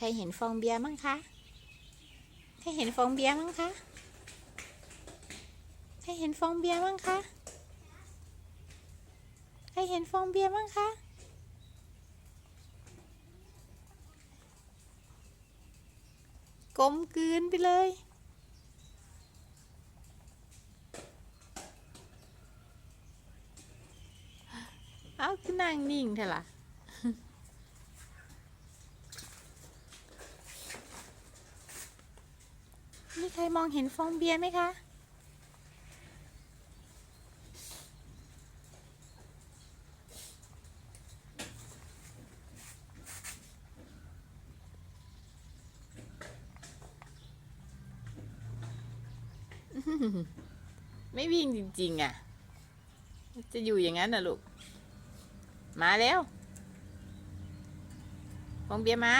ใครเห็นฟองเบียร์มั้งคะใครเห็นฟองเบียร์มั้งคะใครเห็นฟองเบียร์มั้งคะใครเห็นฟองเบียร์มั้งคะกลมกลืนไปเลยเอาคือนั่งนิ่งเถอะล่ะ ใครมองเห็นฟองเบียร์ไหมคะ ไม่วิ่งจริง ๆ อะ จะอยู่อย่างนั้นน่ะลูก มาแล้วฟองเบียร์มา